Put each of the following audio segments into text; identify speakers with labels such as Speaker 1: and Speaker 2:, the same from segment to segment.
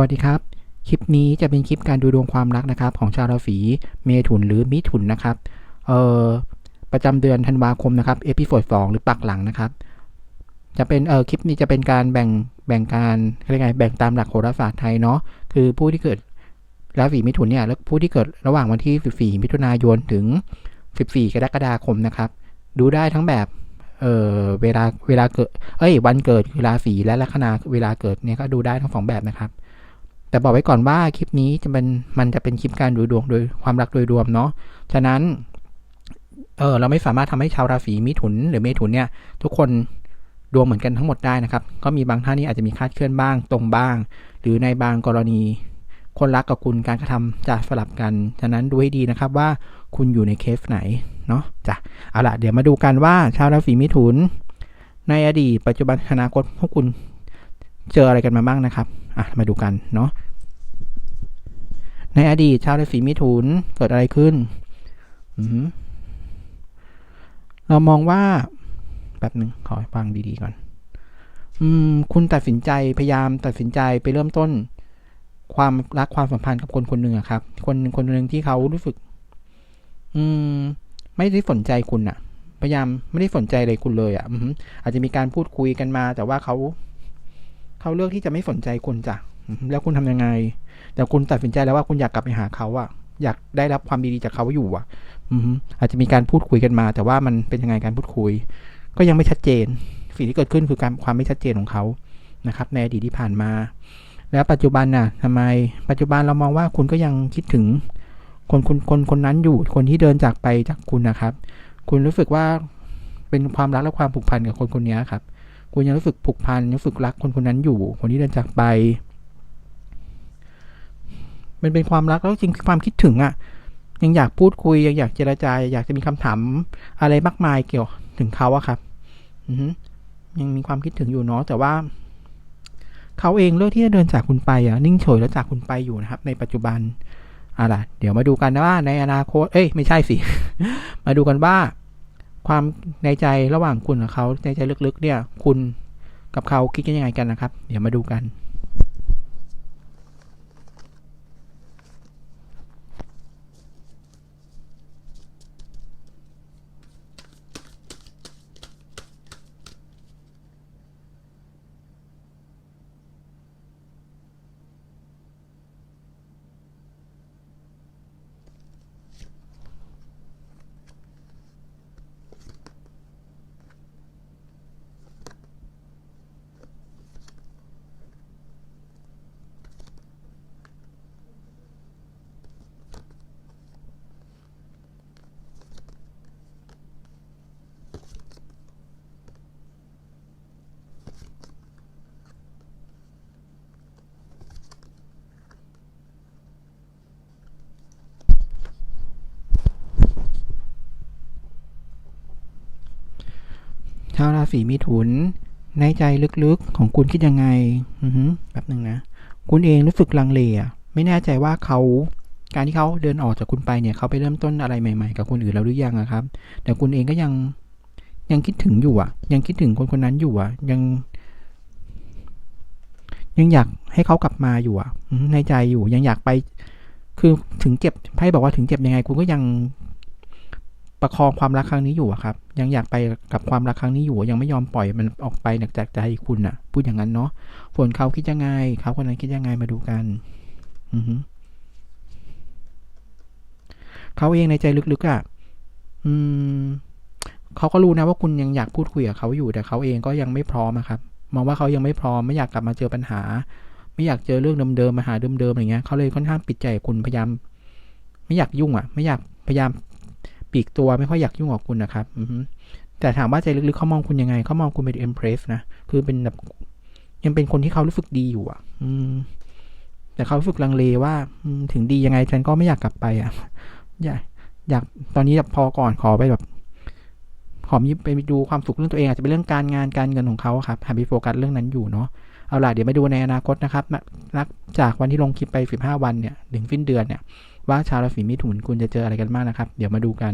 Speaker 1: วัสดีครับ คลิปนี้จะเป็นคลิปการดูดวงความรักนะครับ ของชาวราศีเมถุนหรือมิถุนนะครับ เอ่อประจำเดือนธันวาคมนะครับเอพิโซดสองหรือปักหลังนะครับ จะเป็นเอ่อคลิปนี้จะเป็นการแบ่งแบ่งการเรียกไงแบ่งตามหลักโหราศาสตร์ไทยเนาะคือผู้ที่เกิดราศีมิถุนเนี่ยแล้วผู้ที่เกิดระหว่างวันที่ 14 มิถุนายนถึง 14 กรกฎาคมนะครับ ดูได้ทั้งแบบเออเวลาเวลาเกิด เอ้ย วันเกิดคือราศีและลัคนาเวลาเกิดเนี่ยก็ดูได้ทั้งสองแบบนะครับ แต่บอกไว้ก่อนว่าคลิปนี้จะเป็นมันจะเป็นคลิปการดูดวงโดยความรักโดยรวมเนาะ ฉะนั้น เออเราไม่สามารถทำให้ชาวราศีมิถุน หรือเมถุนเนี่ย ทุกคนดวงเหมือนกันทั้งหมดได้นะครับ ก็มีบางท่านนี่อาจจะมีคาดเคลื่อนบ้าง ตรงบ้าง หรือในบางกรณี คนรักกับคุณการกระทำจะสลับกัน ฉะนั้นดูให้ดีนะครับว่าคุณอยู่ในเคสไหนเนาะจ้ะเอาล่ะเดี๋ยวมาดูกันว่าชาวราศีมิถุน ในอดีตปัจจุบันอนาคตพวกคุณเจออะไรกันมาบ้างนะครับ อะมาดูกันเนาะในอดีตชาวราศีมิถุนเกิดอะไรขึ้นเรามองว่าแบบหนึ่งขอฟังดีๆก่อน อืม คุณตัดสินใจพยายามตัดสินใจไปเริ่มต้น ความรักความสัมพันธ์กับคนคนหนึ่งอะครับ คนคนหนึ่งที่เขารู้สึก อืม ไม่ได้สนใจคุณอะพยายามไม่ได้สนใจอะไรคุณเลยอะอือหืออาจจะมีการพูดคุยกันมา แต่ว่าเขา เขาเลือกที่จะไม่สนใจคุณจ้ะแล้วคุณทำยังไง แต่คุณตัดสินใจแล้วว่าคุณอยากกลับไปหาเขาอะอยากได้รับความดีๆจากเขาอยู่อะอืมอาจจะมีการพูดคุยกันมา แต่ว่ามันเป็นยังไงการพูดคุย ก็ยังไม่ชัดเจน สิ่งที่เกิดขึ้นคือการความไม่ชัดเจนของเขานะครับ ในอดีตที่ผ่านมา แล้วปัจจุบันน่ะทำไม ปัจจุบันเรามองว่าคุณก็ยังคิดถึง คนคนคนคนนั้นอยู่ คนที่เดินจากไปจากคุณนะครับ คุณรู้สึกว่าเป็นความรักและความผูกพันกับคนคนนี้ครับ คุณยังรู้สึกผูกพันรู้สึกรักคนคนนั้นอยู่ คนที่เดินจากไป มันเป็นความรักแล้วจริงความคิดถึงอะ่ะ ยังอยากพูดคุยยังอยากเจรจาอยากจะมีคำถามอะไรมากมายเกี่ยวถึงเขาอะครับอืยังมีความคิดถึงอยู่เนาะแต่ว่า เขาเองเลือกที่จะเดินจากคุณไปอะนิ่งเฉยแล้วจากคุณไปอยู่นะครับ ในปัจจุบันอะล่ะเดี๋ยวมาดูกันนะว่าในอนาคต เอ้ยไม่ใช่สิ มาดูกันว่า ความในใจระหว่างคุณกับเขาในใจลึกๆ เนี่ย คุณกับเขาคิดกันยังไงกันนะครับ เดี๋ยวมาดูกัน ชาวราศีมิถุน ในใจลึกๆของคุณคิดยังไงอือฮึแบบหนึ่งนะ คุณเองรู้สึกลังเลอะไม่แน่ใจว่าเขา การที่เขาเดินออกจากคุณไปเนี่ยเขาไปเริ่มต้นอะไรใหม่ๆ กับคนอื่นแล้วหรือยังอะครับ แต่คุณเองก็ยังยังคิดถึงอยู่อะ ยังคิดถึงคนคนนั้นอยู่อะ ยัง ยังอยากให้เขากลับมาอยู่อะในใจอยู่ ยังอยากไป คือถึงเจ็บไพ่บอกว่าถึงเจ็บยังไง คุณก็ยัง ประคองความรักครั้งนี้อยู่อะครับ ยังอยากไปกับความรักครั้งนี้อยู่ ยังไม่ยอมปล่อยมันออกไปจากใจคุณอะพูดอย่างนั้นเนาะส่วนเขาคิดยังไงเขาคนนั้นคิดยังไงมาดูกัน อือฮึเขาเองในใจลึกๆอะอืมเขาก็รู้นะว่าคุณยังอยากพูดคุยกับเขาอยู่แต่เขาเองก็ยังไม่พร้อมอะครับมองว่าเขายังไม่พร้อมไม่อยากกลับมาเจอปัญหา ไม่อยากเจอเรื่องเดิมๆมาหาเดิมๆอะไรเงี้ยเขาเลยค่อนข้างปิดใจคุณพยายาม ไม่อยากยุ่งอะไม่อยากพยายาม ปีกตัวไม่ค่อยอยากยุ่งกับคุณนะครับอือฮึแต่ถามว่าใจลึกๆเขามองคุณยังไงเขามองคุณเป็นเอ็มเพรสนะคือเป็นแบบยังเป็นคนที่เขารู้สึกดีอยู่อะ อืม แต่เขารู้สึกลังเลว่าอืถึงดียังไงฉันก็ไม่อยากกลับไปอะอยากอยากตอนนี้แบบพอก่อนขอไปแบบขอมีไปดูความสุขเรื่องตัวเองอาจจะเป็นเรื่องการงานการเงินของเขาครับหันไปโฟกัสเรื่องนั้นอยู่เนาะเอาล่ะเดี๋ยวมาดูในอนาคตนะครับนับจากวันที่ลงคลิปไป 15 วันเนี่ย ถึงสิ้นเดือนเนี่ย ว่าชาวราศีมิถุนคุณจะเจออะไรกันบ้างนะครับ เดี๋ยวมาดูกัน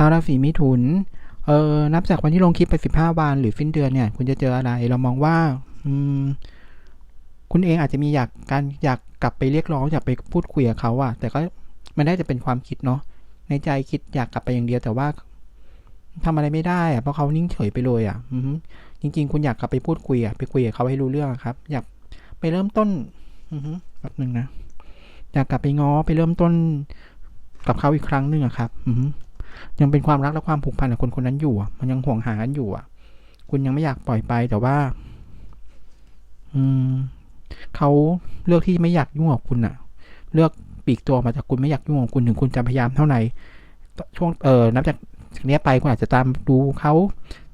Speaker 2: ชา
Speaker 1: วราศีมิถุน เออนับจากวันที่ลงคลิปไป 15 วัน หรือสิ้นเดือนเนี่ย คุณจะเจออะไร เรามองว่า อืม คุณเองอาจจะมีอยากการอยากกลับไปเรียกร้องอยากไปพูดคุยกับเขาอะแต่ก็มันได้จะเป็นความคิดเนาะ ในใจคิดอยากกลับไปอย่างเดียวแต่ว่าทำอะไรไม่ได้อะเพราะเขานิ่งเฉยไปเลยอะอืจริง ๆ คุณอยากกลับไปพูดคุยอะไปคุยกับเขาให้รู้เรื่องครับ อยากไปเริ่มต้น อืแบบหนึ่งนะ อยากกลับไปง้อไปเริ่มต้นกับเขาอีกครั้งหนึ่งอะครับ อื ยังเป็นความรักและความผูกพันกับคนคนนั้นอยู่ มันยังห่วงหากันอยู่อะ คุณยังไม่อยากปล่อยไปแต่ว่า อืมเขาเลือกที่ไม่อยากยุ่งกับคุณอะเลือกปีกตัวมาจากคุณไม่อยากยุ่งกับคุณถึงคุณจะพยายามเท่าไหร่ช่วงเออนับจากจากนี้ไปคุณอาจจะตามดูเขา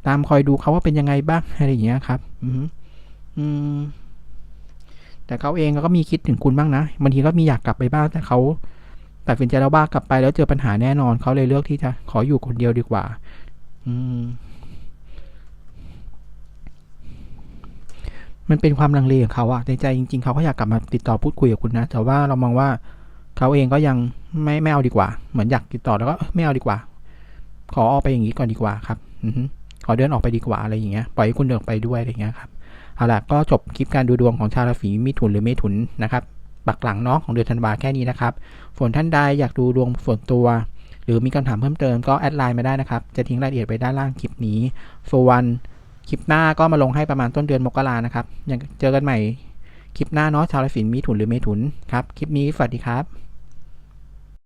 Speaker 1: ตามคอยดูเขาว่าเป็นยังไงบ้างอะไรอย่างเงี้ยครับ อืมอืมแต่เขาเองก็มีคิดถึงคุณบ้างนะบางทีก็มีอยากกลับไปบ้างแต่เขา ตัดสินใจแล้วว่ากลับไปแล้วเจอปัญหาแน่นอนเขาเลยเลือกที่จะขออยู่คนเดียวดีกว่า อืม มันเป็นความลังเลของเขาอะในใจจริง ๆเขาก็อยากกลับมาติดต่อพูดคุยกับคุณนะ แต่ว่าเรามองว่าเขาเองก็ยังไม่ไม่เอาดีกว่า เหมือนอยากติดต่อแล้วก็ไม่เอาดีกว่า ขอออกไปอย่างนี้ก่อนดีกว่าครับ อืขอเดินออกไปดีกว่าอะไรอย่างเงี้ย ปล่อยให้คุณเดินไปด้วยอะไรอย่างเงี้ยครับ เอาล่ะก็จบคลิปการดูดวงของชาวราศีมิถุนหรือเมถุนนะครับ ปักหลังเนาะของเดือนธันวาแค่นี้นะครับส่วนท่านใดอยากดูดวงส่วนตัว หรือมีคำถามเพิ่มเติมก็แอดไลน์มาได้นะครับ จะทิ้งรายละเอียดไปด้านล่างคลิปนี้ส่วนคลิปหน้าก็มาลงให้ประมาณต้นเดือนมกรานะครับยังเจอกันใหม่คลิปหน้าเนาะชาวราศีมีถุนหรือเมถุนครับ คลิปนี้สวัสดีครับ